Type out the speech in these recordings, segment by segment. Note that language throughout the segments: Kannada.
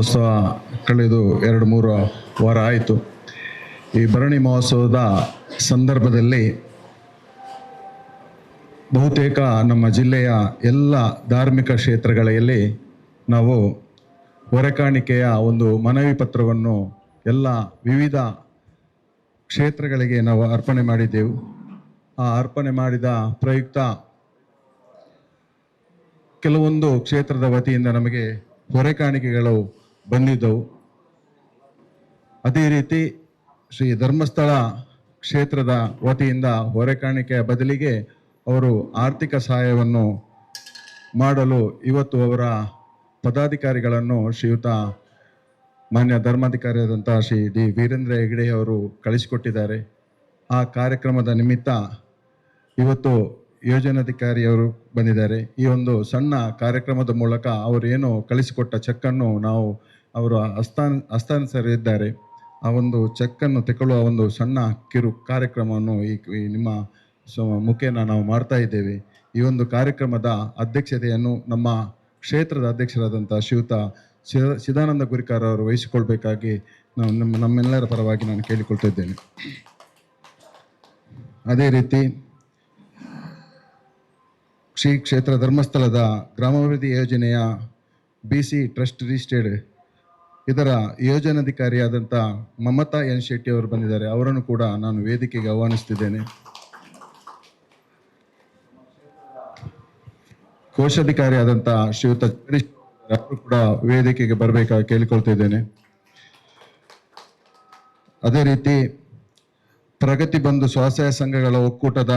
ಮಹೋತ್ಸವ ಕಳೆದು ಎರಡು ಮೂರು ವಾರ ಆಯಿತು. ಈ ಭರಣಿ ಮಹೋತ್ಸವದ ಸಂದರ್ಭದಲ್ಲಿ ಬಹುತೇಕ ನಮ್ಮ ಜಿಲ್ಲೆಯ ಎಲ್ಲ ಧಾರ್ಮಿಕ ಕ್ಷೇತ್ರಗಳಲ್ಲಿ ನಾವು ಹೊರೆಕಾಣಿಕೆಯ ಒಂದು ಮನವಿ ಪತ್ರವನ್ನು ಎಲ್ಲ ವಿವಿಧ ಕ್ಷೇತ್ರಗಳಿಗೆ ನಾವು ಅರ್ಪಣೆ ಮಾಡಿದ್ದೆವು. ಆ ಅರ್ಪಣೆ ಮಾಡಿದ ಪ್ರಯುಕ್ತ ಕೆಲವೊಂದು ಕ್ಷೇತ್ರದ ವತಿಯಿಂದ ನಮಗೆ ಹೊರೆಕಾಣಿಕೆಗಳು ಬಂದಿದ್ದವು. ಅದೇ ರೀತಿ ಶ್ರೀ ಧರ್ಮಸ್ಥಳ ಕ್ಷೇತ್ರದ ವತಿಯಿಂದ ಹೊರೆಕಾಣಿಕೆಯ ಬದಲಿಗೆ ಅವರು ಆರ್ಥಿಕ ಸಹಾಯವನ್ನು ಮಾಡಲು ಇವತ್ತು ಅವರ ಪದಾಧಿಕಾರಿಗಳನ್ನು ಶ್ರೀಯುತ ಮಾನ್ಯ ಧರ್ಮಾಧಿಕಾರಿಯಾದಂಥ ಶ್ರೀ ಡಿ ವೀರೇಂದ್ರ ಹೆಗ್ಡೆ ಅವರು ಕಳಿಸಿಕೊಟ್ಟಿದ್ದಾರೆ. ಆ ಕಾರ್ಯಕ್ರಮದ ನಿಮಿತ್ತ ಇವತ್ತು ಯೋಜನಾಧಿಕಾರಿಯವರು ಬಂದಿದ್ದಾರೆ. ಈ ಒಂದು ಸಣ್ಣ ಕಾರ್ಯಕ್ರಮದ ಮೂಲಕ ಅವರು ಏನು ಕಳಿಸಿಕೊಟ್ಟ ಚೆಕ್ಕನ್ನು ನಾವು ಅವರು ಹಸ್ತಾನ್ ಹಸ್ತಾಂತರಿದ್ದಾರೆ ಆ ಒಂದು ಚೆಕ್ಕನ್ನು ತೆಕೊಳ್ಳುವ ಒಂದು ಸಣ್ಣ ಕಿರು ಕಾರ್ಯಕ್ರಮವನ್ನು ಈ ನಿಮ್ಮ ಮುಖೇನ ನಾವು ಮಾಡ್ತಾ ಇದ್ದೇವೆ. ಈ ಒಂದು ಕಾರ್ಯಕ್ರಮದ ಅಧ್ಯಕ್ಷತೆಯನ್ನು ನಮ್ಮ ಕ್ಷೇತ್ರದ ಅಧ್ಯಕ್ಷರಾದಂಥ ಶ್ರೀಯುತ ಸಿದಾನಂದ ಗುರಿಕಾರ ಅವರು ವಹಿಸಿಕೊಳ್ಬೇಕಾಗಿ ನಾವು ನಮ್ಮ, ನಮ್ಮೆಲ್ಲರ ಪರವಾಗಿ ನಾನು ಕೇಳಿಕೊಳ್ತಿದ್ದೇನೆ ಅದೇ ರೀತಿ ಶ್ರೀ ಕ್ಷೇತ್ರ ಧರ್ಮಸ್ಥಳದ ಗ್ರಾಮಾಭಿವೃದ್ಧಿ ಯೋಜನೆಯ ಬಿ ಸಿ ಟ್ರಸ್ಟ್ ರಿಜಿಸ್ಟರ್ಡ್ ಇದರ ಯೋಜನಾಧಿಕಾರಿಯಾದಂಥ ಮಮತಾ ಎನ್ ಶೆಟ್ಟಿ ಅವರು ಬಂದಿದ್ದಾರೆ. ಅವರನ್ನು ಕೂಡ ನಾನು ವೇದಿಕೆಗೆ ಆಹ್ವಾನಿಸ್ತಿದ್ದೇನೆ. ಕೋಶಾಧಿಕಾರಿಯಾದಂಥ ಶ್ರೀಯುತ ಅವರು ಕೂಡ ವೇದಿಕೆಗೆ ಬರಬೇಕಾಗಿ ಕೇಳಿಕೊಳ್ತಿದ್ದೇನೆ ಅದೇ ರೀತಿ ಪ್ರಗತಿ ಬಂಧು ಸ್ವಸಹಾಯ ಸಂಘಗಳ ಒಕ್ಕೂಟದ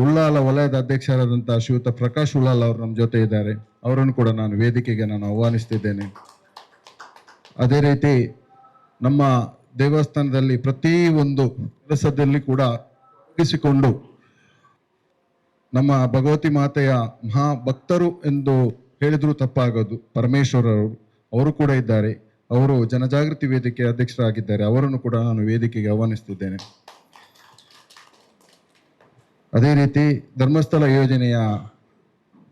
ಉಳ್ಳಾಲ ವಲಯದ ಅಧ್ಯಕ್ಷರಾದಂಥ ಶ್ರೀಯುತ ಪ್ರಕಾಶ್ ಉಳ್ಳಾಲ್ ಅವರು ನಮ್ಮ ಜೊತೆ ಇದ್ದಾರೆ. ಅವರನ್ನು ಕೂಡ ನಾನು ವೇದಿಕೆಗೆ ನಾನು ಆಹ್ವಾನಿಸ್ತಿದ್ದೇನೆ. ಅದೇ ರೀತಿ ನಮ್ಮ ದೇವಸ್ಥಾನದಲ್ಲಿ ಪ್ರತಿ ಒಂದು ಕೆಲಸದಲ್ಲಿ ಕೂಡ ತೊಡಗಿಸಿಕೊಂಡು ನಮ್ಮ ಭಗವತಿ ಮಾತೆಯ ಮಹಾ ಭಕ್ತರು ಎಂದು ಹೇಳಿದ್ರು ತಪ್ಪಾಗೋದು. ಪರಮೇಶ್ವರರು ಅವರು ಕೂಡ ಇದ್ದಾರೆ. ಅವರು ಜನಜಾಗೃತಿ ವೇದಿಕೆ ಅಧ್ಯಕ್ಷರಾಗಿದ್ದಾರೆ. ಅವರನ್ನು ಕೂಡ ನಾನು ವೇದಿಕೆಗೆ ಆಹ್ವಾನಿಸ್ತಿದ್ದೇನೆ. ಅದೇ ರೀತಿ ಧರ್ಮಸ್ಥಳ ಯೋಜನೆಯ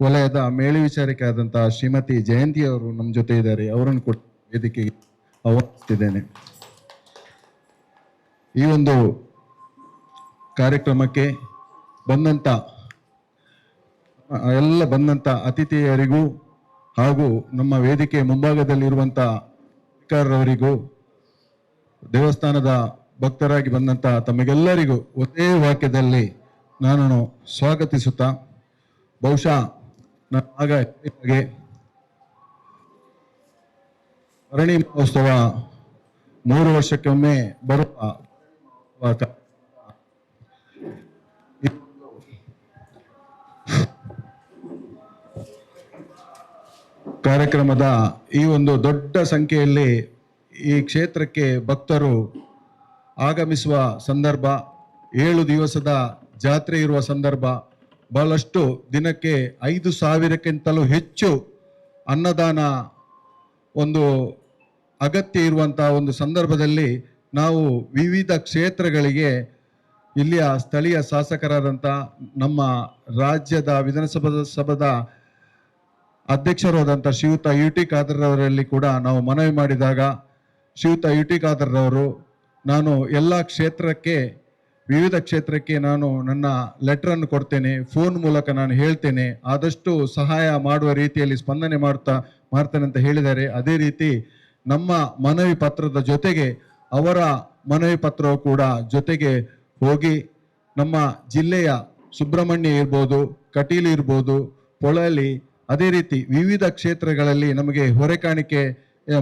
ವಲಯದ ಮೇಲ್ವಿಚಾರಕ ಆದಂತಹ ಶ್ರೀಮತಿ ಜಯಂತಿ ಅವರು ನಮ್ಮ ಜೊತೆ ಇದ್ದಾರೆ. ಅವರನ್ನು ವೇದಿಕೆ ವೇದಿಕೆಗೆ ಆಹ್ವಾನಿಸ್ತಿದ್ದೇನೆ ಈ ಒಂದು ಕಾರ್ಯಕ್ರಮಕ್ಕೆ ಬಂದಂತ, ಎಲ್ಲ ಬಂದಂತ ಅತಿಥಿಯರಿಗೂ ಹಾಗೂ ನಮ್ಮ ವೇದಿಕೆ ಮುಂಭಾಗದಲ್ಲಿರುವಂತ ಅವರಿಗೂ ದೇವಸ್ಥಾನದ ಭಕ್ತರಾಗಿ ಬಂದಂತ ತಮಗೆಲ್ಲರಿಗೂ ಒಂದೇ ವಾಕ್ಯದಲ್ಲಿ ನಾನು ಸ್ವಾಗತಿಸುತ್ತಾ ಬಹುಶಃ ನಾನು ಆಗ ಭರಣಿ ಮಹೋತ್ಸವ ಮೂರು ವರ್ಷಕ್ಕೊಮ್ಮೆ ಬರುವ ಕಾರ್ಯಕ್ರಮದ ಈ ಒಂದು ದೊಡ್ಡ ಸಂಖ್ಯೆಯಲ್ಲಿ ಈ ಕ್ಷೇತ್ರಕ್ಕೆ ಭಕ್ತರು ಆಗಮಿಸುವ ಸಂದರ್ಭ ಏಳು ದಿವಸದ ಜಾತ್ರೆ ಇರುವ ಸಂದರ್ಭ ಬಹಳಷ್ಟು ದಿನಕ್ಕೆ ಐದು ಸಾವಿರಕ್ಕಿಂತಲೂ ಹೆಚ್ಚು ಅನ್ನದಾನ ಒಂದು ಅಗತ್ಯ ಇರುವಂತಹ ಒಂದು ಸಂದರ್ಭದಲ್ಲಿ ನಾವು ವಿವಿಧ ಕ್ಷೇತ್ರಗಳಿಗೆ ಇಲ್ಲಿಯ ಸ್ಥಳೀಯ ಶಾಸಕರಾದಂಥ ನಮ್ಮ ರಾಜ್ಯದ ವಿಧಾನಸಭಾ ಸಭಾದ ಅಧ್ಯಕ್ಷರಾದಂಥ ಶ್ರೀಯುತ ಯು ಟಿ ಖಾದರ್ರವರಲ್ಲಿ ಕೂಡ ನಾವು ಮನವಿ ಮಾಡಿದಾಗ ಶ್ರೀಯುತ ಯು ಟಿ ಖಾದರ್ರವರು ನಾನು ಎಲ್ಲ ಕ್ಷೇತ್ರಕ್ಕೆ ವಿವಿಧ ಕ್ಷೇತ್ರಕ್ಕೆ ನಾನು ನನ್ನ ಲೆಟರನ್ನು ಕೊಡ್ತೇನೆ ಫೋನ್ ಮೂಲಕ ನಾನು ಹೇಳ್ತೇನೆ, ಆದಷ್ಟು ಸಹಾಯ ಮಾಡುವ ರೀತಿಯಲ್ಲಿ ಸ್ಪಂದನೆ ಮಾಡ್ತಾ, ಮಾಡ್ತೇನೆ ಅಂತ ಹೇಳಿದ್ದಾರೆ. ಅದೇ ರೀತಿ ನಮ್ಮ ಮನವಿ ಪತ್ರದ ಜೊತೆಗೆ ಅವರ ಮನವಿ ಪತ್ರವು ಕೂಡ ಜೊತೆಗೆ ಹೋಗಿ ನಮ್ಮ ಜಿಲ್ಲೆಯ ಸುಬ್ರಹ್ಮಣ್ಯ ಇರ್ಬೋದು, ಕಟೀಲು ಇರ್ಬೋದು, ಪೊಳಲಿ, ಅದೇ ರೀತಿ ವಿವಿಧ ಕ್ಷೇತ್ರಗಳಲ್ಲಿ ನಮಗೆ ಹೊರೆಕಾಣಿಕೆ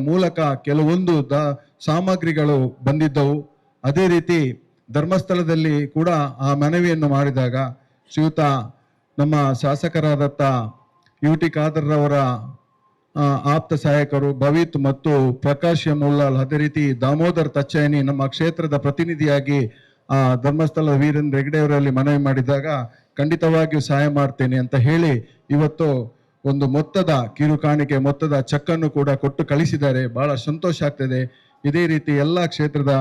ಮೂಲಕ ಕೆಲವೊಂದು ದ ಸಾಮಗ್ರಿಗಳು ಬಂದಿದ್ದವು. ಅದೇ ರೀತಿ ಧರ್ಮಸ್ಥಳದಲ್ಲಿ ಕೂಡ ಆ ಮನವಿಯನ್ನು ಮಾಡಿದಾಗ ಶ್ರೀಯುತ ನಮ್ಮ ಶಾಸಕರಾದಂಥ ಯು ಟಿ ಖಾದರ್ ಅವರ ಆಪ್ತ ಸಹಾಯಕರು ಭವಿತ್ ಮತ್ತು ಪ್ರಕಾಶ್ ಎಂ ಉಲ್ಲಾಲ್ ಅದೇ ರೀತಿ ದಾಮೋದರ್ ತಚ್ಚಯನಿ ನಮ್ಮ ಕ್ಷೇತ್ರದ ಪ್ರತಿನಿಧಿಯಾಗಿ, ಆ, ಧರ್ಮಸ್ಥಳ ವೀರೇಂದ್ರ ಹೆಗ್ಡೆಯವರಲ್ಲಿ ಮನವಿ ಮಾಡಿದಾಗ ಖಂಡಿತವಾಗಿಯೂ ಸಹಾಯ ಮಾಡ್ತೇನೆ ಅಂತ ಹೇಳಿ ಇವತ್ತು ಒಂದು ಮೊತ್ತದ ಕಿರುಕಾಣಿಕೆ ಮೊತ್ತದ ಚೆಕ್ಕನ್ನು ಕೂಡ ಕೊಟ್ಟು ಕಳಿಸಿದ್ದಾರೆ. ಬಹಳ ಸಂತೋಷ ಆಗ್ತದೆ. ಇದೇ ರೀತಿ ಎಲ್ಲ ಕ್ಷೇತ್ರದ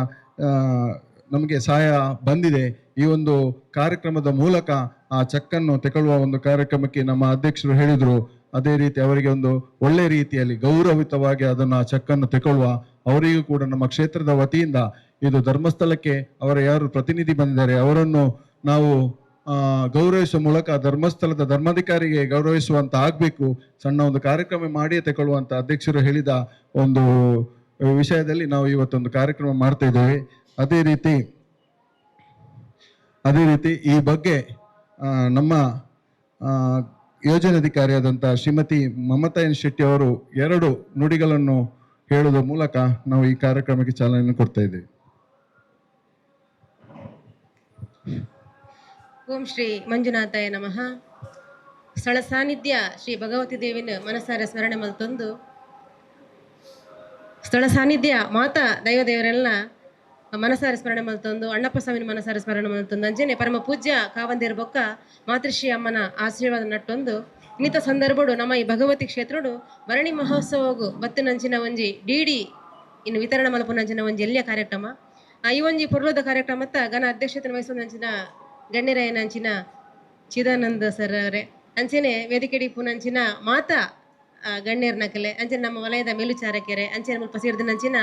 ನಮಗೆ ಸಹಾಯ ಬಂದಿದೆ. ಈ ಒಂದು ಕಾರ್ಯಕ್ರಮದ ಮೂಲಕ ಆ ಚೆಕ್ಕನ್ನು ತೆಗೊಳ್ಳುವ ಒಂದು ಕಾರ್ಯಕ್ರಮಕ್ಕೆ ನಮ್ಮ ಅಧ್ಯಕ್ಷರು ಹೇಳಿದರು. ಅದೇ ರೀತಿ ಅವರಿಗೆ ಒಂದು ಒಳ್ಳೆ ರೀತಿಯಲ್ಲಿ ಗೌರವಿತವಾಗಿ ಅದನ್ನು ಆ ಚೆಕ್ಕನ್ನು ತೆಗೊಳ್ಳುವ ಅವರಿಗೂ ಕೂಡ ನಮ್ಮ ಕ್ಷೇತ್ರದ ವತಿಯಿಂದ ಇದು ಧರ್ಮಸ್ಥಳಕ್ಕೆ ಅವರ ಯಾರು ಪ್ರತಿನಿಧಿ ಬಂದಿದ್ದಾರೆ ಅವರನ್ನು ನಾವು ಗೌರವಿಸುವ ಮೂಲಕ ಧರ್ಮಸ್ಥಳದ ಧರ್ಮಾಧಿಕಾರಿಗೆ ಗೌರವಿಸುವಂತ ಆಗಬೇಕು. ಸಣ್ಣ ಒಂದು ಕಾರ್ಯಕ್ರಮ ಮಾಡಿಯೇ ತಗೊಳ್ಳುವಂತ ಅಧ್ಯಕ್ಷರು ಹೇಳಿದ ಒಂದು ವಿಷಯದಲ್ಲಿ ನಾವು ಇವತ್ತೊಂದು ಕಾರ್ಯಕ್ರಮ ಮಾಡ್ತಾ ಇದ್ದೇವೆ. ಅದೇ ರೀತಿ ಅದೇ ರೀತಿ ಈ ಬಗ್ಗೆ ನಮ್ಮ ಯೋಜನಾಧಿಕಾರಿಯಾದಂಥ ಶ್ರೀಮತಿ ಮಮತಾ ಎನ್ ಶೆಟ್ಟಿ ಅವರು ಎರಡು ನುಡಿಗಳನ್ನು ಹೇಳುವ ಮೂಲಕ ನಾವು ಈ ಕಾರ್ಯಕ್ರಮಕ್ಕೆ ಚಾಲನೆಯನ್ನು ಕೊಡ್ತಾ ಇದ್ದೇವೆ. ಓಂ ಶ್ರೀ ಮಂಜುನಾಥಾಯ ನಮಃ. ಸ್ಥಳ ಸಾನ್ನಿಧ್ಯ ಶ್ರೀ ಭಗವತಿ ದೇವಿನ ಮನಸಾರ ಸ್ಮರಣೆ ಮಲ್ತೊಂದು. ಸ್ಥಳ ಸಾನ್ನಿಧ್ಯ ಮಾತಾ ದೈವ ದೇವರೆಲ್ಲ ಮನಸಾರ ಸ್ಮರಣೆ ಮಲ್ತೊಂದು ಅಣ್ಣಪ್ಪ ಸ್ವಾಮಿನ ಮನಸಾರ ಸ್ಮರಣೆ ಮಲ್ತೊಂದು ಅಂಜನೆ ಪರಮ ಪೂಜ್ಯ ಕಾವಂದೇರ್ ಬೊಕ್ಕ ಮಾತೃಶ್ರೀ ಅಮ್ಮನ ಆಶೀರ್ವಾದ ನಟ್ಟೊಂದು ಇನ್ನಿತ ಸಂದರ್ಭಡು ನಮ್ಮ ಈ ಭಗವತಿ ಕ್ಷೇತ್ರಡು, ಭರಣಿ ಮಹೋತ್ಸವಗು ಬತ್ತಿನಂಚಿನ ಒಂಜಿ ಡಿಡಿ ಇನ್ನು ವಿತರಣೆ ಮಲ್ಪುನಂಚಿನ ಒಂಜಿ ಎಲ್ಲಿಯ ಕಾರ್ಯಕ್ರಮ? ಈ ಒಂಜಿ ಪೊರ್ಲೋದ ಕಾರ್ಯಕ್ರಮತ್ತ ಘನ ಅಧ್ಯಕ್ಷತೆ ವಹಿಸೋದಂಚಿನ ಗಣ್ಯರಾಯನಂಚಿನ ಚಿದಾನಂದ ಸರ್ ಅವರೇ ಅಂಚೆನೆ ವೇದಿಕೆಡಿ ಪುನಂಚಿನ ಮಾತಾ ಆ, ಕಲೆ ಅಂಚೆನೆ ನಮ್ಮ ವಲಯದ ಮೇಲುಚಾರಕೆರೆ ಅಂಚಿನ ಮುಲ್ಪ ಸೇರಿದಂಚಿನ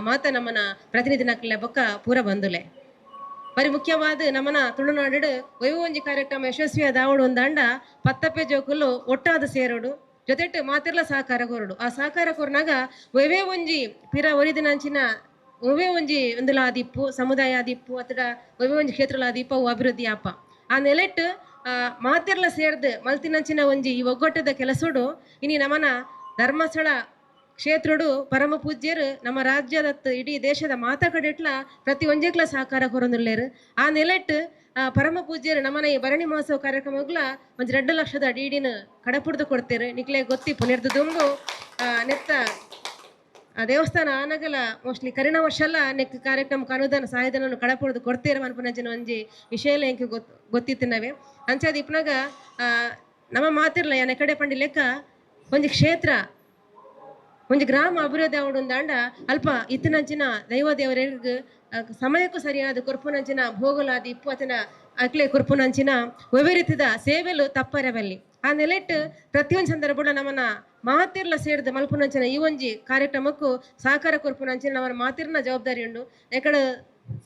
ಮಾತ ನಮ್ಮನ ಪ್ರತಿನಿಧಿ ನಕಲೆ ಬೊಕ್ಕ ಪೂರ ಬಂದುಲೆ. ಬರಿ ಮುಖ್ಯವಾದ ನಮ್ಮನ ತುಳುನಾಡು ಒಂಜಿ ಕಾರ್ಯಕ್ರಮ ಯಶಸ್ವಿಯಾದ ದಾವಡು ಒಂದಾಂಡ ಪತ್ತಪ್ಪೆ ಜೋಕುಲು ಒಟ್ಟಾದ ಸೇರೋಡು ಜೊತೆಟ್ ಮಾತಿರ್ಲ ಸಹಕಾರ ಕೊರಡು. ಆ ಸಹಕಾರ ಕೊರನಾಗ ಒಯ್ವೇ ಒಂಜಿ ಪಿರ ಒರಿದಿನಂಚಿನ ಒವೇ ಒಂಜಿ ಒಂದುಲ ಆದಿಪ್ಪು ಸಮುದಾಯ ಆದಿಪ್ಪು ಅಥವಾ ಒಂಜಿ ಕ್ಷೇತ್ರಲ ಆದಿಪ್ಪ ಅವು ಅಭಿವೃದ್ಧಿ ಆಪ ಆ ನೆಲೆಟ್ ಆ, ಮಾತೆರ್ಲ ಸೇರ್ದು ಮಲ್ತಿನಂಚಿನ ಒಂಜಿ ಈ ಒಗ್ಗಟ್ಟದ ಕೆಲಸಡು, ಇನಿ ನಮನ ಧರ್ಮಸ್ಥಳ ಕ್ಷೇತ್ರಡು ಪರಮ ಪೂಜ್ಯರು ನಮ್ಮ ರಾಜ್ಯದ ಇಡೀ ದೇಶದ ಮಾತ ಕಡೆಟ್ಲ ಪ್ರತಿ ಒಂಜೆಕ್ಲ ಸಹಕಾರ ಕೊರೊಂದುಲ್ಲೇರು. ಆ ನೆಲೆಟ್ ಪರಮ ಪೂಜ್ಯರು ನಮ್ಮನ ಈ ಭರಣಿ ಮಹೋತ್ಸವ ಕಾರ್ಯಕ್ರಮಗಳ ಒಂಜಿ ಎರಡು ಲಕ್ಷದ ಡಿಡಿನ್ ಕಡಪುಡ್ದು ಕೊಡ್ತೇರು. ನಿಕ್ಲೆ ಗೊತ್ತಿ ಪುನರ್ದು ದುಂಬು ನೆತ್ತ ಆ ದೇವಸ್ಥಾನ ಆನಗಲ ಮೋಸ್ಟ್ಲಿ ಕರಿನ ವರ್ಷಲ್ಲ ನೆಕ್ ಕಾರ್ಯಕ್ರಮಕ್ಕೆ ಅನುದಾನ ಸಹಾಯಧನವನ್ನು ಕಡಪುಡ್ದು ಕೊಡ್ತೇವೆ ಅನ್ಪನಂಚಿನ ಒಂಜಿ ವಿಷಯ ಗೊತ್, ಗೊತ್ತಿತ್ತಿನವೆ. ಅಂಚಾದ ಇಪ್ಪನಾಗ ನಮ್ಮ ಮಾತಿರ್ಲ ಯಾನ ಕಡೆ ಪಂಡಿ ಲೆಕ್ಕ, ಒಂಜಿ ಕ್ಷೇತ್ರ, ಒಂಜಿ ಗ್ರಾಮ ಅಭಿವೃದ್ಧಿ ಆವಡುಂದಾಂಡ ಅಲ್ಪ ಇತ್ತಿನಂಚಿನ ದೈವ ದೇವರಿಗೆ ಸಮಯಕ್ಕೂ ಸರಿಯಾದ ಕೊರ್ಪುನಂಚಿನ ಭೋಗಲಾದಿ ಇಪ್ಪು ಅತನ ಅಕ್ಲೆ ಕೊರ್ಪುನಂಚಿನ ಒವ್ವೆ ರೀತಿದ ಸೇವೆಲು ತಪ್ಪರವಲ್ಲಿ. ಆ ನೆಲೆಟ್ ಪ್ರತಿಯೊಂದು ಸಂದರ್ಭ ನಮ್ಮನ್ನ ಮಾತಿರ್ಲ ಸೇರಿದ ಮಲ್ಪುನಂಚಿನ ಈ ಒಂಜಿ ಕಾರ್ಯಕ್ರಮಕ್ಕೂ ಸಹಕಾರ ಕೊರ್ಪುನಂಚಿನ ಅವರ ಮಾತಿರ್ನ ಜವಾಬ್ದಾರಿ ಉಂಡು ಯಾಕಡೆ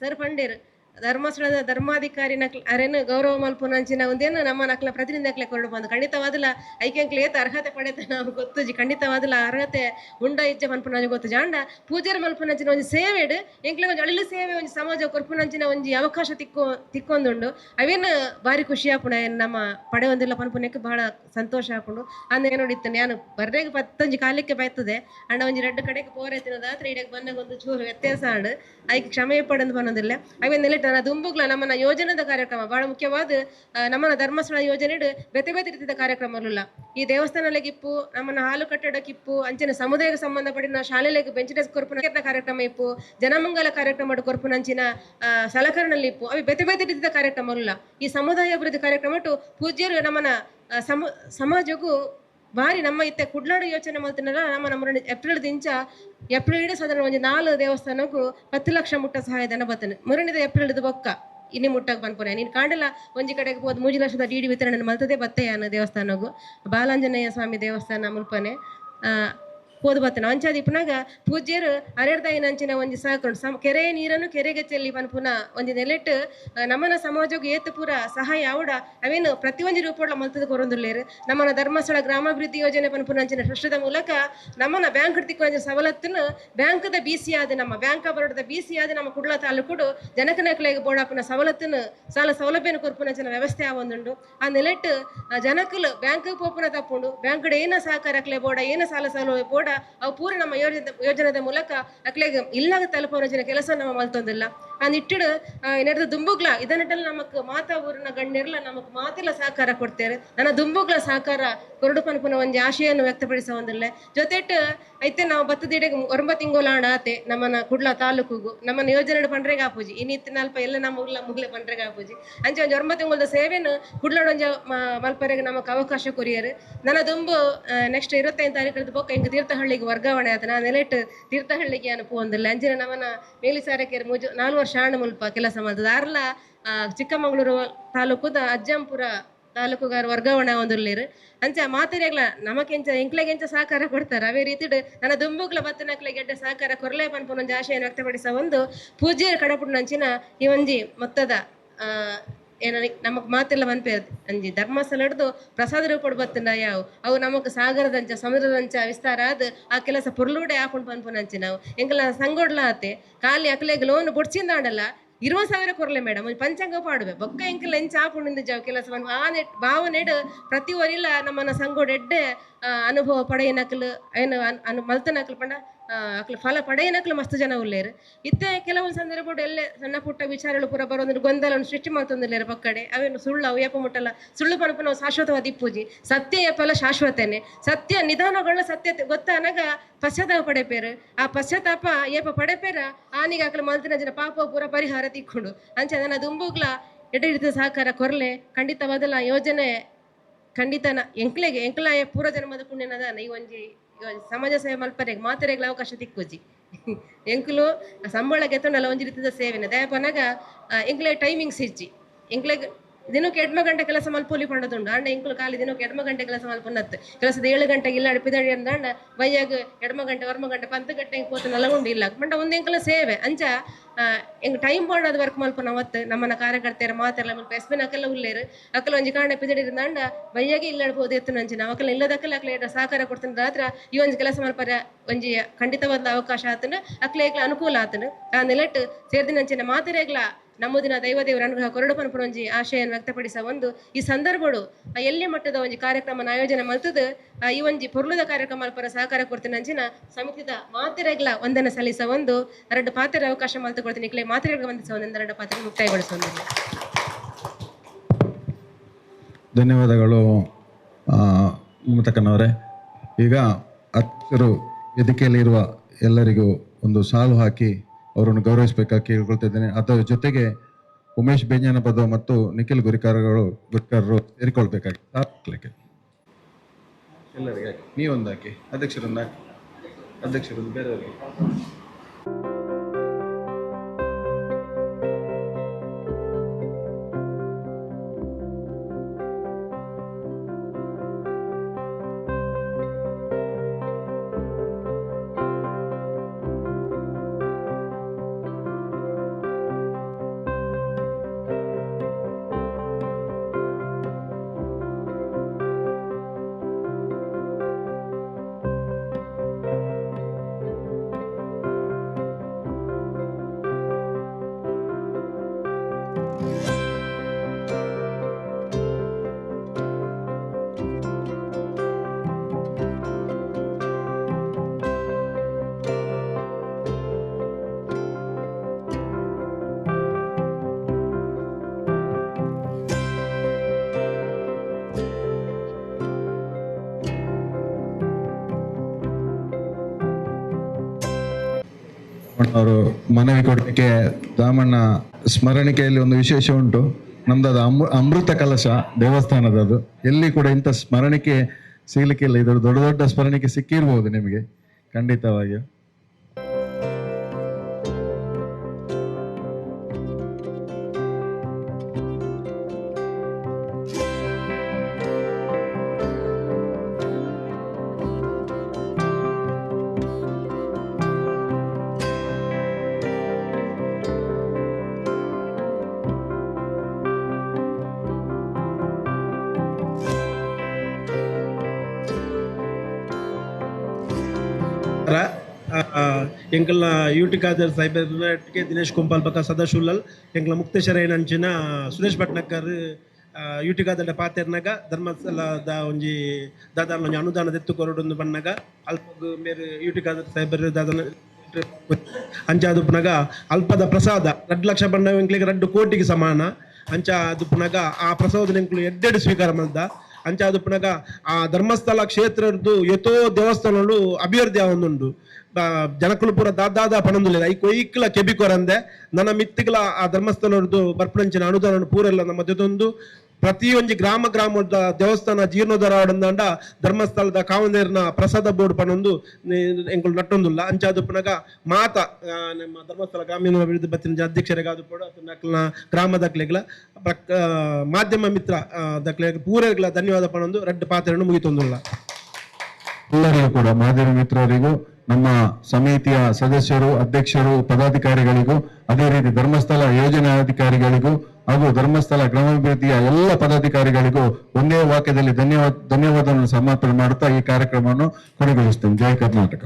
ಸರ್ ಪಂಡೇರ್ ಧರ್ಮಸ್ಥಳದ ಧರ್ಮಾಧಿಕಾರಿ ನಕ್ಲ ಅರೇನು ಗೌರವ ಮಲ್ಪುನಂಚಿನ ಒಂದೇನು ನಮ್ಮ ನಕ್ಲ ಪ್ರತಿನಿಧಿ ನಕ್ಲೆ ಕೊರಡು ಬಂದು? ಖಂಡಿತವಾದಲ ಐಕ್ಯಂಕ್ಲೆ ಏತ ಅರ್ಹತೆ ಪಡೆದ ನಾವು ಗೊತ್ತುಜಿ ಖಂಡಿತವಾದಲ ಅರ್ಹತೆ ಉಂಡ ಇಜ್ಜ ಮಲ್ಪುನಂಜಿ ಗೊತ್ತು ಜಾಂಡ ಪೂಜಾರಿ ಮಲ್ಪುನಂಚಿನ ಒಂಜಿ ಸೇವೆಡ್ ಎಂಕ್ಲೆ ಒಂಜಿ ಅಳಿಲು ಸೇವೆ ಒಂಜಿ ಸಮಾಜ ಕೊರ್ಪುನಂಚಿನ ಒಂಜಿ ಅವಕಾಶ ತಿಕ್ಕೊ, ತಿಕ್ಕೊಂದುಂಡು. ಅವೇನು ಬಾರಿ ಖುಷಿ ಆಪುಣ ನಮ್ಮ ಪಡೆ ಒಂದಿಲ್ಲ ಪನ್ಪುನಕ್ಕೆ ಬಹಳ ಸಂತೋಷ ಆಪುಂಡು. ಅಂದ ನೋಡಿತ್ತು, ನಾನು ಬರ್ರೆಗೆ ಪತ್ತೊಂಜಿ ಕಾಲಕ್ಕೆ ಬರ್ತದೆ ಅಣ್ಣ ಒಂಜಿ ಎರಡು ಕಡೆಗೆ ಪೋರೆ ತಿನ್ನದಾತ್ರ ಇಡಕ್ಕೆ ಬಂದಾಗ ಒಂದು ಚೂರು ವ್ಯತ್ಯಾಸ ಆಡು. ಐಕ್ ಕ್ಷಮೆ ಪಡೆದು ಬನ್ನೋದಿಲ್ಲ ಅವೇ ನನ್ನ ದುಂಬುಗ್ಲ ನಮ್ಮನ ಯೋಜನೆದ ಕಾರ್ಯಕ್ರಮ. ಬಹಳ ಮುಖ್ಯವಾದ ನಮ್ಮನ ಧರ್ಮಸ್ಥಳ ಯೋಜನೆ ಬೆತೆ ಬೇತೆ ರೀತಿಯ ಈ ಈ ದೇವಸ್ಥಾನಲೆಗಿಪ್ಪು ನಮ್ಮನ ಹಾಲು ಕಟ್ಟಡಕ್ಕಿಪ್ಪು ಅಂಚಿನ ಸಮುದಾಯಕ್ಕೆ ಸಂಬಂಧಪಟ್ಟಿನ ಶಾಲೆಲೆಗೆ ಬೆಂಚ್ ಡೆಸ್ಕ್ ಕೊರ್ಪುನ ಕಾರ್ಯಕ್ರಮ ಇಪ್ಪು, ಜನಮಂಗಲ ಕಾರ್ಯಕ್ರಮ ಕೊರ್ಪುನ ಅಂಚಿನ ಸಲಕರಣೆಯಲ್ಲಿ ಇಪ್ಪು, ಅವು ಬೇತೆ ಬೇತೆ ಕಾರ್ಯಕ್ರಮಗಳುಲ್ಲ ಈ ಸಮುದಾಯ ಅಭಿವೃದ್ಧಿ ಕಾರ್ಯಕ್ರಮ ಪೂಜ್ಯರು ನಮ್ಮನ ಸಮ, ಸಮಾಜಕ್ಕೂ ಬಾರಿ ನಮ್ಮ ಇತ್ತೆ ಕುಡ್ಲಾಡು ಯೋಚನೆ ಮಾಡ್ತೀನಲ್ಲ, ನಮ್ಮ ನಮ್ಮ ಏಪ್ರಿಲ್ ದಿಂಚ ಏಪ್ರಿಲ್ ಸಾಧಾರಣ ಒಂದು ನಾಲ್ಕು ದೇವಸ್ಥಾನಕ್ಕೂ ಪತ್ತು ಲಕ್ಷ ಮುಟ್ಟ ಸಹಾಯಧನ ಬರ್ತನೆ ಏಪ್ರಿಲ್ ಬೊಕ್ಕ, ಇನ್ನಿ ಮುಟ್ಟಕ್ಕೆ ಬಂದ್ಪುರ ನೀನು ಕಾಣಲ್ಲ ಒಂಜಿ ಕಡೆಗೆ ಹೋದ್ ಮೂಜಿ ಲಕ್ಷದ ಡಿ ಡಿ ವಿತರಣೆ ಮಲ್ತದೆ ಬತ್ತೆಯಾನ ದೇವಸ್ಥಾನಗೂ ಬಾಲಾಂಜನೇಯ ಸ್ವಾಮಿ ದೇವಸ್ಥಾನ ಮುಲ್ಪನೆ. ಆ, ಹೋದ್ ಬತ್ತನ ಅಂಚಾದ ಇಪ್ಪನಾಗ ಪೂಜ್ಯರು ಅರೆರ್ದಾಯಿನಂಚಿನ ಒಂಜಿ ಸಹಕೊಂಡು ಸಮ ಕೆರೆ ನೀರನ್ನು ಕೆರೆಗೆ ಚೆಲ್ಲಿ ಪನ್ಪುನ ಒಂಜಿ ನೆಲೆಟ್ ನಮ್ಮನ ಸಮಾಜಕ್ಕೆ ಏತು ಪೂರ ಸಹಾಯ ಆವಡ ಅವೇನು ಪ್ರತಿಯೊಂದು ರೂಪಗಳ ಮಲ್ತದ ಕೊರೊಂದುಲ್ಲೇರು. ನಮ್ಮನ ಧರ್ಮಸ್ಥಳ ಗ್ರಾಮಾಭಿವೃದ್ಧಿ ಯೋಜನೆ ಪನ್ಪುನಂಚಿನ ಸೃಷ್ಟದ ಮೂಲಕ ನಮ್ಮನ ಬ್ಯಾಂಕ್ ತಿಕ್ಕೊಂಜ ಸವಲತ್ತನ್ನು ಬ್ಯಾಂಕದ ಬಿ ಸಿ ಆದ ನಮ್ಮ ಬ್ಯಾಂಕ್ ಆಫ್ ಬರೋಡದ ಬಿ ಸಿ ಆದ ನಮ್ಮ ಕುಡ್ಲ ತಾಲೂಕು ಜನಕನಕಲೆಗೆ ಬೋಡಾಪನ ಸವಲತ್ತನ್ನು ಸಾಲ ಸೌಲಭ್ಯನ ಕೊರ್ಪುನಂಚಿನ ವ್ಯವಸ್ಥೆ ಆವೊಂದುಂಡು. ಆ ನೆಲೆಟ್ ಜನಕಲು ಜನಕಲ್ ಬ್ಯಾಂಕ್ ಪೋಪುನ ತಪ್ಪುಂಡು. ಬ್ಯಾಂಕ್ ಏನ ಸಹಕಾರಕ್ಲೆ ಬೋಡ ಏನ ಸಾಲ ಸೌಲಭ್ಯ ಬೋಡ ಅವು ಪೂರ ನಮ್ಮ ಯೋಜನೆ, ಯೋಜನೆದ ಮೂಲಕ ಅಕ್ಲೆಗ್ ಇಲ್ಲಾಗ ತಲುಪೋನ ಕೆಲಸ ನಮ್ಮ ಮಲ್ತೊಂದಿಲ್ಲ. ಆ ನಿಟ್ಟಿಡು ನಡೆದ ದುಂಬುಗ್ಲ ಇದನ್ನಿಟ್ಟಲ್ಲ ನಮಕ್ ಮಾತಾ ಊರಿನ ಗಣ್ಯರ್ಲ ನಮಕ್ ಮಾತಿಲ್ಲ ಸಹಕಾರ ಕೊಡ್ತೇವೆ ನನ್ನ ದುಂಬುಗ್ಲ ಸಹಕಾರ ಕೊರಡು ಪನ್ಪುನ ಒಂಜಿ ಆಶೆಯನ್ನು ವ್ಯಕ್ತಪಡಿಸ ಒಂದಿಲ್ಲ. ಜೊತೆಟ್ ಐತೆ ನಾವು ಬತ್ತದಿಡೆಗೆ ಒರಂಬ ತಿಂಗೋಲಾಂಡ ಆತೆ ನಮ್ಮನ ಕುಡ್ಲ ತಾಲೂಕುಗು ನಮ್ಮನ ಯೋಜನೆ ಪಂಡ್ರೆಗೆ ಆಪುಜಿ. ಇನ್ನಿತ್ತಿನ ಅಲ್ಪ ಎಲ್ಲ ನಮ್ಮ ಊರ್ಲ ಮುಗ್ಲೆ ಪಂಡ್ರೆಗೆ ಆಪುಜಿ. ಅಂಚೆ ಒಂಜಿ ಒರಂಬ ತಿಂಗಳದ ಸೇವೆನು ಕುಡ್ಲಾಡೊಂಜ ಮಲ್ಪರೆಗೆ ನಮಕ್ ಅವಕಾಶ ಕೊರಿಯರು. ನನ್ನ ದುಂಬು ನೆಕ್ಸ್ಟ್ ಇರುವತ್ತೈದು ತಾರೀಕು ಬೊಕ್ಕ ಹಿಂಗೆ ತೀರ್ಥಹಳ್ಳಿಗೆ ವರ್ಗಾವಣೆ ಆದ ನಾನು ನೆಲೆಟ್ ತೀರ್ಥಹಳ್ಳಿಗೆ ಅನುಪು ಅಂಜಿನ ನಮನ ಮೇಲಿ ಮೇಲಿಸಾರಕ್ಕೆ ಮುಜು ನಾಲ್ಕು ವರ್ಷ ಶಾಣ ಮುಲ್ಪ ಕೆಲಸ ಮಾಡ್ತದೆ ಅರ್ಲ ಚಿಕ್ಕಮಗಳೂರು ತಾಲೂಕುದ ಅಜ್ಜಂಪುರ ತಾಲೂಕುಗಾರ ವರ್ಗಾವಣೆ ಒಂದುಲ್ಲೇರು ಅಂಚ ಮಾತಿರೆಗ್ಲ ನಮಕೆಂಚ ಎಂಕ್ಲೆಗೆಂಚ ಸಹಕಾರ ಕೊಡ್ತಾರೆ. ಅವೇ ರೀತಿ ನನ್ನ ದುಂಬುಗ್ಲ ಬತ್ತನಕ್ಲೆ ಗೆಡ್ಡೆ ಸಹಕಾರ ಕೊರಲೆ ಪನ್ಪೊಂದು ಆಶೆಯನ್ನು ವ್ಯಕ್ತಪಡಿಸ ಒಂದು ಪೂಜೆ ನಂಚಿನ ಈ ಒಂಜಿ ಮೊತ್ತದ ಆ, ನಮಗೆ ಮಾತೆಲ್ಲ ಮನ್ಪೆ ಅಂಜಿ ಧರ್ಮಸ್ಥಳ ಹಿಡಿದು ಪ್ರಸಾದ ರೂಪಡ್ ಬತ್ತಂಡ ಯಾವ. ಅವು ನಮಕ್ ಸಾಗರದಂಚ ಸಮುದ್ರದಂಚ ವಿಸ್ತಾರ ಆದ್ ಆ ಕೆಲಸ ಪುರ್ಲೂಡೆ ಹಾಕೊಂಡು ಪನ್ಪುನಂಚಿ ನಾವು. ಎಂಕಲ ಸಂಗೋಡ್ಲ ಆತೆ ಖಾಲಿ ಅಕ್ಲೆಗ್ ಲೋನ್ ಬುಡ್ಚಿಂದಾಡಲ್ಲ ಇರುವ ಸಾವಿರ ಕೊರಲೆ ಮೇಡಮ್ ಪಂಚಾಂಗ ಪಾಡುವೆ. ಬೊಕ್ಕ ಎಂಕಲ್ ಎಂಚ ಹಾಕೊಂಡು ಜಾವ್ ಕೆಲಸವನ್ನು ಆ ನೆಟ್ ಭಾವನೆಡ್ ಪ್ರತಿ ಒರಿಲ್ಲ ನಮ್ಮನ್ನ ಸಂಗೋಡೆಡ್ಡೆ ಅನುಭವ ಆ, ಅನುಭವ ಪಡೆಯನಕ್ಲು ಏನು ಅನು ಮಲ್ತ ಮಲ್ತನಕ್ಲು ಪಂಡ ಅಕ್ಲು ಫಲ ಪಡೆಯನಕ್ಲು ಮಸ್ತ್ ಜನ ಉಳ್ಳೇರು ಇತ್ತೆ ಕೆಲವೊಂದು ಸಂದರ್ಭ ಎಲ್ಲೇ ಸಣ್ಣ ಪುಟ್ಟ ವಿಚಾರಗಳು ಪೂರ ಬರೋದ್ರ ಗೊಂದಲವನ್ನು ಸೃಷ್ಟಿ ಮಾಡ್ತಂದಿಲ್ಲೇರು ಪಕ್ಕಡೆ. ಅವೇನು ಸುಳ್ಳು, ಅವು ಮುಟ್ಟಲ್ಲ. ಸುಳ್ಳು ಪನಪ ನಾವು ಶಾಶ್ವತವಾದ ಇಪ್ಪೂಜಿ ಸತ್ಯ ಫಲ ಶಾಶ್ವತನೇ. ಸತ್ಯ ನಿಧಾನಗಳ ಸತ್ಯ ಗೊತ್ತಾನಾಗ ಪಶ್ಚಾತ್ತಾಪ ಪಡೆಪೇರು. ಆ ಪಶ್ಚಾತ್ತಾಪ ಏಪ ಪಡೆಪೇರ ಆನಿಗೆ ಅಕ್ಲು ಮಲ್ತಿನ ಜನ ಪಾಪ ಪೂರ ಪರಿಹಾರ ತಿಕ್ಕೊಂಡು. ಅಂಚೆ ನನ್ನ ದುಂಬುಗ್ಲ ಎಡೆ ಹಿಡಿದ ಸಹಕಾರ ಕೊರಲೆ, ಖಂಡಿತವಾದಲ್ಲ ಯೋಜನೆ ಖಂಡಿತನ. ಎಂಕ್ಲೆಗೆ ಎಂಕ್ಲಾಯ ಪೂರ್ವ ಜನ್ಮದ ಪುಣ್ಯನದ ಈ ಒಂಜಿ ಸಮಾಜ ಸೇವೆ ಮಲ್ಪರೆಗೆ ಮಾತೆರೆಗ್ಲ ಅವಕಾಶ ತಿಕ್ಕುಜಿ ಎಂಕ್ಲು ಸಂಬಳ ಗೆತ್ತೊಂಡಲ್ಲ ಒಂಜಿ ರೀತಿಯ ಸೇವೆನೆ. ದಯಪನಾಗ ಎಂಕ್ಲೆ ಟೈಮಿಂಗ್ಸ್ ಇಜ್ಜಿ. ಎಂಕ್ಲೆಗ್ ದಿನಕ್ಕೆ ಎಡ್ಮ ಗಂಟೆ ಕೆಲಸ ಮಲ್ಪೊಲಿ ಪಂಡದುಂಡು ಆಂಡ ಎಂಕ್ಲು ಕಾಲಿ ದಿನಕ್ಕೆ ಎಡ್ಮ ಗಂಟೆ ಕೆಲಸ ಮಲ್ಪೊನ್ನತ್ತು ಕೆಲಸದ ಏಳು ಗಂಟೆಗೆ ಇಲ್ಲ ಅಡ್ಪಿದಡಿ ಅಂದಂಡ ಬೈಯಾಗ ಎಡ್ಮ ಗಂಟೆ ವರ್ಮ ಗಂಟೆ ಪಂತ ಗಂಟೆ ಪೋತ ನಲಗೊಂಡು ಇಲ್ಲ. ಮಂಡ ಒಂದು ಎಂಕ್ಲ ಸೇವೆ. ಅಂಚ ಎಂಗ್ ಟೈಮ್ ಬೋರ್ಡ್ ವರ್ಕ್ ಮಲ್ಪನ ಅವತ್ತು. ನಮ್ಮನ್ನ ಕಾರ್ಯಕರ್ತೆಯರ ಮಾತೆಲ್ಲ ಮಲ್ಪ ಎಸ್ಪಿನ ಅಕ್ಕಲ್ಲ ಉಳ್ಳೇರು ಅಕ್ಕಲ ಒಂಜಿ ಕಾಂಡೆ ಪಿದಡಿ ಇರಂದಂಡ ಬೈಯಾಗೆ ಇಲ್ಲ ಇಡ್ಬೋದು ಎತ್ತು ನಂಚಿನ ಅವಕಲ್ಲ ಇಲ್ಲದಕ್ಕಲ್ಲ ಅಕ್ಲ ಸಹಕಾರ ಕೊಡ್ತೀನಿ. ರಾತ್ರ ಈ ಒಂಜಿ ಕೆಲಸ ಮಲ್ಪರ ಒಂಜಿ ಖಂಡಿತವಾದ ಅವಕಾಶ ಆತನ ಅಕ್ಲ ಏಕ್ಲ ಅನುಕೂಲ ಆತನು. ಆ ನೆಲೆಟ್ ಸೇರ್ದಿನಂಚಿನ ನಮ್ಮದಿನ ದೈವದೇವರ ಅನುಗ್ರಹ ಕೊರಡಪ್ಪನ ಪುರಂಜಿ ಆಶಯನ್ನು ವ್ಯಕ್ತಪಡಿಸ ಒಂದು ಈ ಸಂದರ್ಭಗಳು ಎಲ್ಲಿ ಮಟ್ಟದ ಒಂಜಿ ಕಾರ್ಯಕ್ರಮನ ಆಯೋಜನೆ ಮಲ್ತದ ಈ ಒಂಜಿ ಪೊರ್ಲದ ಕಾರ್ಯಕ್ರಮ ಪರ ಸಹಕಾರ ಕೊಡ್ತೀನಿ ಅಂಚಿನ ಸಮಿತಿದ ಮಾತ್ರೆಗಳ ಒಂದನ್ನು ಸಲ್ಲಿಸ ಒಂದು ಎರಡು ಪಾತ್ರೆ ಅವಕಾಶ ಮಲ್ತು ಕೊಡ್ತೀನಿ ಇಕ್ಲೆ ಮಾತಿರೆಗ್ಲ ಎರಡು ಪಾತ್ರೆ ಮುಕ್ತಾಯಗೊಳಿಸೋದು ಧನ್ಯವಾದಗಳು ಮಮತಕ್ಕನವರೇ ಈಗ ಅಧ್ಯಕ್ಷರು ವೇದಿಕೆಯಲ್ಲಿರುವ ಎಲ್ಲರಿಗೂ ಒಂದು ಸಾಲು ಹಾಕಿ ಅವರನ್ನು ಗೌರವಿಸಬೇಕಾಗಿ ಕೇಳಿಕೊಳ್ತಿದ್ದೇನೆ ಅದರ ಜೊತೆಗೆ ಉಮೇಶ್ ಬೇಂಜನ ಪದ ಮತ್ತು ನಿಖಿಲ್ ಗುರಿಕಾರಗಳು ಗುರಿಕಾರರು ಸೇರಿಕೊಳ್ಬೇಕಾಗಿ. ಎಲ್ಲರಿಗೆ ನೀವೊಂದಾಕಿ ನೀವೊಂದು ಹಾಕಿ ಅಧ್ಯಕ್ಷರೊಂದು ಹಾಕಿ ಅಧ್ಯಕ್ಷರೊಂದು ಬೇರೆಯವ್ರಿಗೆ. ಅವರು ಮನವಿ ಕೊಡಲಿಕ್ಕೆ ದಾಮಣ್ಣ ಸ್ಮರಣಿಕೆಯಲ್ಲಿ ಒಂದು ವಿಶೇಷ ಉಂಟು. ನಮ್ದು ಅದು ಅಮೃ, ಅಮೃತ ಕಲಶ ದೇವಸ್ಥಾನದದು. ಎಲ್ಲಿ ಕೂಡ ಇಂಥ ಸ್ಮರಣಿಕೆ ಸಿಗ್ಲಿಕ್ಕಿಲ್ಲ. ಇದರ ದೊಡ್ಡ ದೊಡ್ಡ ಸ್ಮರಣಿಕೆ ಸಿಕ್ಕಿರ್ಬೋದು ನಿಮಗೆ, ಖಂಡಿತವಾಗಿಯೂ. ಎಂಕಲ್ನ ಯೂಟಿ ಖಾದರ್ ನೆಟ್ಗೆ ದಿನೇಶ್ ಕೊಂಪಾಲ್ ಬಕ ಸದಾಶುಲ್ಲಲ್ ಮುಕ್ತೇಶ್ವರ ಅಂಚಿನ ಸುರೇಶ್ ಭಟ್ನಕರ್ ಯೂಟಿ ಖಾದರ್ ಪಾತೆರ್ನಾಗ, ಧರ್ಮಸ್ಥಳದ ಒಂಜಿ ದಾದಾನ ಒಂಜಿ ಅನುದಾನ ದೆತ್ತು ಕೊರಡೊಂದು ಬಣ್ಣಗ ಅಲ್ಪ ಮೇರೆ ಯೂಟಿ ಖಾದರ್ ಸೈಬರ್ ದಾದನ ಅಂಚಾದುಪ್ಪನಾಗ ಅಲ್ಪದ ಪ್ರಸಾದ ರಡ್ಡು ಲಕ್ಷ ಬಣ್ಣ ಎಂಕ್ಲಿಗೆ ರಡ್ಡು ಕೋಟಿಗೆ ಸಮಾನ ಅಂಚ ಆ ಪ್ರಸಾದ ಎಂಕ್ಲು ಎಡ್ಡೆಡು ಸ್ವೀಕಾರ ಮಾಡ್ದ ಅಂಚ ಅದುಪುನಗ ಆ ಧರ್ಮಸ್ಥಳ ಕ್ಷೇತ್ರದ್ದು ಯತೋ ದೇವಸ್ಥಾನಗಳು ಅಭಿವೃದ್ಧಿ ಆವೊಂದುಂಡು ಬ- ಜನಕುಲು ಪೂರ ದಾದಾದ ಪಣಂದುಲೆ ಐ ಕೊಯ್ಕಲ ಕೆಬಿಕೊರಂದೆ. ನನ್ನ ಮಿತ್ತಿಗಳ ಆ ಧರ್ಮಸ್ಥಾನದ್ದು ಬರ್ಪಣಂಚಿನ ಅನುದಾನ ಪೂರೆಲ್ಲ ನಮ್ಮ ಜೊತೊಂದು. ಪ್ರತಿಯೊಂದು ಗ್ರಾಮ ಗ್ರಾಮದ ದೇವಸ್ಥಾನ ಜೀರ್ಣೋದ್ಧಾರ ಆಡಂದಾಂಡ ಧರ್ಮಸ್ಥಳದ ಕಾವನೇರಿನ ಪ್ರಸಾದ ಬೋರ್ಡ್ ಪನೊಂದು ಎಂಕುಲು ನಟ್ಟೊಂದುಲ್ಲ ಅಂಚಾದು ಪುನಗ ಮಾತ ನಮ್ಮ ಧರ್ಮಸ್ಥಳ ಗ್ರಾಮೀಣ ಅಭಿವೃದ್ಧಿ ಬತ್ತಿನ ಅಧ್ಯಕ್ಷರಿಗೆ ಅದು ಕೂಡ ನಕಲ್ನ ಗ್ರಾಮ ದಾಖಲೆಗಳ ಮಾಧ್ಯಮ ಮಿತ್ರ ದಾಖಲೆ ಪೂರೈಗ್ಲ ಧನ್ಯವಾದ ಪನೊಂದು ರೆಡ್ ಪಾತ್ರೆಯನ್ನು ಮುಗಿತೊಂದುಲ್ಲ ಎಲ್ಲರಿಗೂ ಕೂಡ ಮಾಧ್ಯಮ ಮಿತ್ರರಿಗೂ ನಮ್ಮ ಸಮಿತಿಯ ಸದಸ್ಯರು, ಅಧ್ಯಕ್ಷರು, ಪದಾಧಿಕಾರಿಗಳಿಗೂ, ಅದೇ ರೀತಿ ಧರ್ಮಸ್ಥಳ ಯೋಜನಾಧಿಕಾರಿಗಳಿಗೂ ಹಾಗೂ ಧರ್ಮಸ್ಥಳ ಗ್ರಾಮಾಭಿವೃದ್ಧಿಯ ಎಲ್ಲ ಪದಾಧಿಕಾರಿಗಳಿಗೂ ಒಂದೇ ವಾಕ್ಯದಲ್ಲಿ ಧನ್ಯವಾದ, ಧನ್ಯವಾದವನ್ನು ಸಮರ್ಪಣೆ ಮಾಡುತ್ತಾ ಈ ಕಾರ್ಯಕ್ರಮವನ್ನು ಕೊನೆಗೊಳಿಸ್ತೇನೆ ಜೈ ಕರ್ನಾಟಕ.